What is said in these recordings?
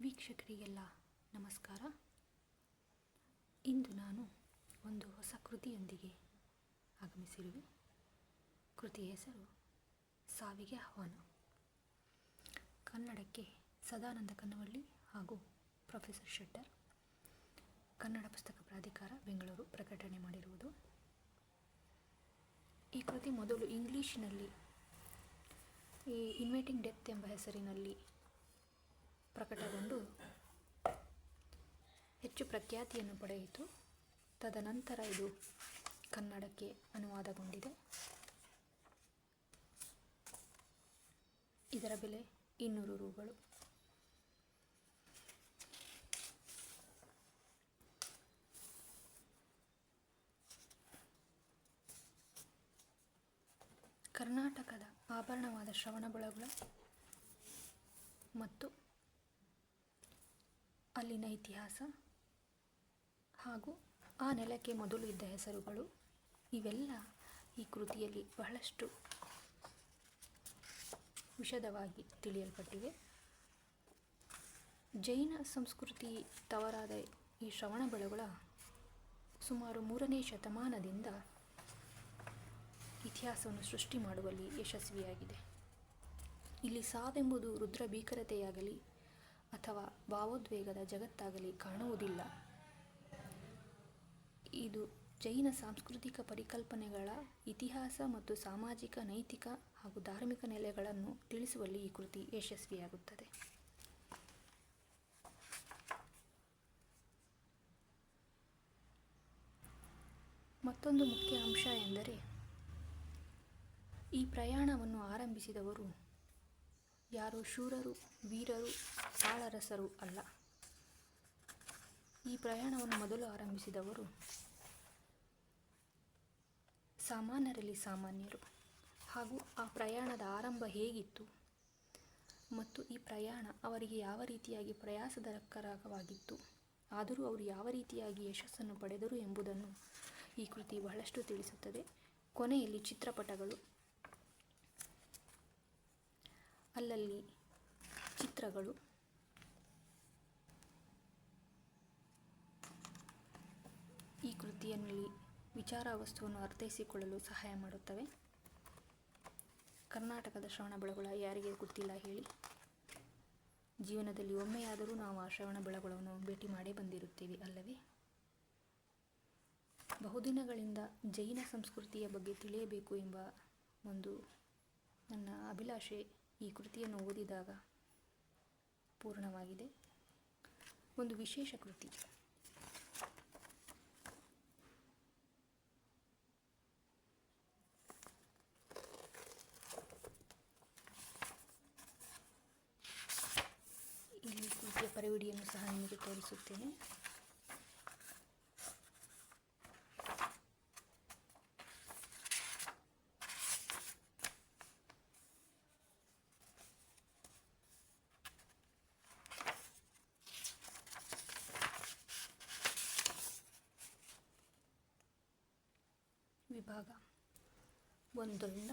ವೀಕ್ಷಕರಿಗೆಲ್ಲ ನಮಸ್ಕಾರ. ಇಂದು ನಾನು ಒಂದು ಹೊಸ ಕೃತಿಯೊಂದಿಗೆ ಆಗಮಿಸಿರುವೆ. ಕೃತಿಯ ಹೆಸರು ಸಾವಿಗೆ ಆಹ್ವಾನ. ಕನ್ನಡಕ್ಕೆ ಸದಾನಂದ ಕನ್ನವಳ್ಳಿ ಹಾಗೂ ಪ್ರೊಫೆಸರ್ ಶೆಟ್ಟರ್. ಕನ್ನಡ ಪುಸ್ತಕ ಪ್ರಾಧಿಕಾರ ಬೆಂಗಳೂರು ಪ್ರಕಟಣೆ ಮಾಡಿರುವುದು. ಈ ಕೃತಿ ಮೊದಲು ಇಂಗ್ಲೀಷಿನಲ್ಲಿ, ಈ ಇನ್ವೈಟಿಂಗ್ ಡೆತ್ ಎಂಬ ಹೆಸರಿನಲ್ಲಿ ಪ್ರಕಟಗೊಂಡು ಹೆಚ್ಚು ಪ್ರಖ್ಯಾತಿಯನ್ನು ಪಡೆಯಿತು. ತದನಂತರ ಇದು ಕನ್ನಡಕ್ಕೆ ಅನುವಾದಗೊಂಡಿದೆ. ಇದರ ಬೆಲೆ ಇನ್ನೂರು ರೂಗಳು. ಕರ್ನಾಟಕದ ಆಭರಣವಾದ ಶ್ರವಣಬೆಳಗೊಳ ಮತ್ತು ಅಲ್ಲಿನ ಇತಿಹಾಸ ಹಾಗೂ ಆ ನೆಲಕ್ಕೆ ಮೊದಲು ಇದ್ದ ಹೆಸರುಗಳು ಇವೆಲ್ಲ ಈ ಕೃತಿಯಲ್ಲಿ ಬಹಳಷ್ಟು ವಿಶದವಾಗಿ ತಿಳಿಯಲ್ಪಟ್ಟಿವೆ. ಜೈನ ಸಂಸ್ಕೃತಿ ತವರಾದ ಈ ಶ್ರವಣ ಬೆಳಗುಳ ಸುಮಾರು ಮೂರನೇ ಶತಮಾನದಿಂದ ಇತಿಹಾಸವನ್ನು ಸೃಷ್ಟಿ ಮಾಡುವಲ್ಲಿ ಯಶಸ್ವಿಯಾಗಿದೆ. ಇಲ್ಲಿ ಸಾವೆಂಬುದು ರುದ್ರ ಭೀಕರತೆಯಾಗಲಿ ಅಥವಾ ಭಾವೋದ್ವೇಗದ ಜಗತ್ತಾಗಲಿ ಕಾಣುವುದಿಲ್ಲ. ಇದು ಜೈನ ಸಾಂಸ್ಕೃತಿಕ ಪರಿಕಲ್ಪನೆಗಳ ಇತಿಹಾಸ ಮತ್ತು ಸಾಮಾಜಿಕ, ನೈತಿಕ ಹಾಗೂ ಧಾರ್ಮಿಕ ನೆಲೆಗಳನ್ನು ತಿಳಿಸುವಲ್ಲಿ ಈ ಕೃತಿ ಯಶಸ್ವಿಯಾಗುತ್ತದೆ. ಮತ್ತೊಂದು ಮುಖ್ಯ ಅಂಶ ಎಂದರೆ, ಈ ಪ್ರಯಾಣವನ್ನು ಆರಂಭಿಸಿದವರು ಯಾರು ಶೂರರು, ವೀರರು ಆಳರಸರು ಅಲ್ಲ. ಈ ಪ್ರಯಾಣವನ್ನು ಮೊದಲು ಆರಂಭಿಸಿದವರು ಸಾಮಾನ್ಯರಲ್ಲಿ ಸಾಮಾನ್ಯರು. ಹಾಗೂ ಆ ಪ್ರಯಾಣದ ಆರಂಭ ಹೇಗಿತ್ತು ಮತ್ತು ಈ ಪ್ರಯಾಣ ಅವರಿಗೆ ಯಾವ ರೀತಿಯಾಗಿ ಪ್ರಯಾಸದಕರವಾಗಿತ್ತು ಆದರೂ ಅವರು ಯಾವ ರೀತಿಯಾಗಿ ಯಶಸ್ಸನ್ನು ಪಡೆದರು ಎಂಬುದನ್ನು ಈ ಕೃತಿ ಬಹಳಷ್ಟು ತಿಳಿಸುತ್ತದೆ. ಕೊನೆಯಲ್ಲಿ ಚಿತ್ರಪಟಗಳು. ಅಲ್ಲಲ್ಲಿ ಚಿತ್ರಗಳು. ಈ ಕೃತಿಯಲ್ಲಿ ವಿಚಾರ ವಸ್ತುವನ್ನು ಅರ್ಥೈಸಿಕೊಳ್ಳಲು ಸಹಾಯ ಮಾಡುತ್ತವೆ. ಕರ್ನಾಟಕದ ಶ್ರವಣಬೆಳಗೊಳ ಯಾರಿಗೆ ಗೊತ್ತಿಲ್ಲ ಹೇಳಿ. ಜೀವನದಲ್ಲಿ ಒಮ್ಮೆಯಾದರೂ ನಾವು ಆ ಶ್ರವಣಬೆಳಗೊಳವನ್ನು ಭೇಟಿ ಮಾಡೇ ಬಂದಿರುತ್ತೇವೆ ಅಲ್ಲವೇ? ಬಹುದಿನಗಳಿಂದ ಜೈನ ಸಂಸ್ಕೃತಿಯ ಬಗ್ಗೆ ತಿಳಿಯಬೇಕು ಎಂಬ ಒಂದು ನನ್ನ ಅಭಿಲಾಷೆ ಈ ಕೃತಿಯನ್ನು ಓದಿದಾಗ ಪೂರ್ಣವಾಗಿದೆ. ಒಂದು ವಿಶೇಷ ಕೃತಿ. ಇಲ್ಲಿ ಕೃತಿಯ ಪರಿವಿಡಿಯನ್ನು ಸಹ ನಿಮಗೆ ತೋರಿಸುತ್ತೇನೆ. ವಿಭಾಗ ಒಂದರಿಂದ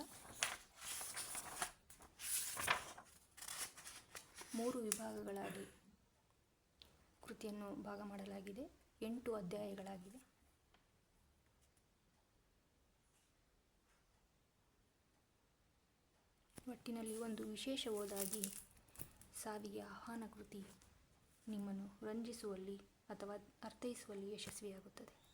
ಮೂರು ವಿಭಾಗಗಳಾಗಿ ಕೃತಿಯನ್ನು ಭಾಗ ಮಾಡಲಾಗಿದೆ. ಎಂಟು ಅಧ್ಯಾಯಗಳಾಗಿವೆ. ಒಟ್ಟಿನಲ್ಲಿ ಒಂದು ವಿಶೇಷವಾದಾಗಿ ಸಾವಿಗೆ ಆಹ್ವಾನ ಕೃತಿ ನಿಮ್ಮನ್ನು ರಂಜಿಸುವಲ್ಲಿ ಅಥವಾ ಅರ್ಥೈಸುವಲ್ಲಿ ಯಶಸ್ವಿಯಾಗುತ್ತದೆ.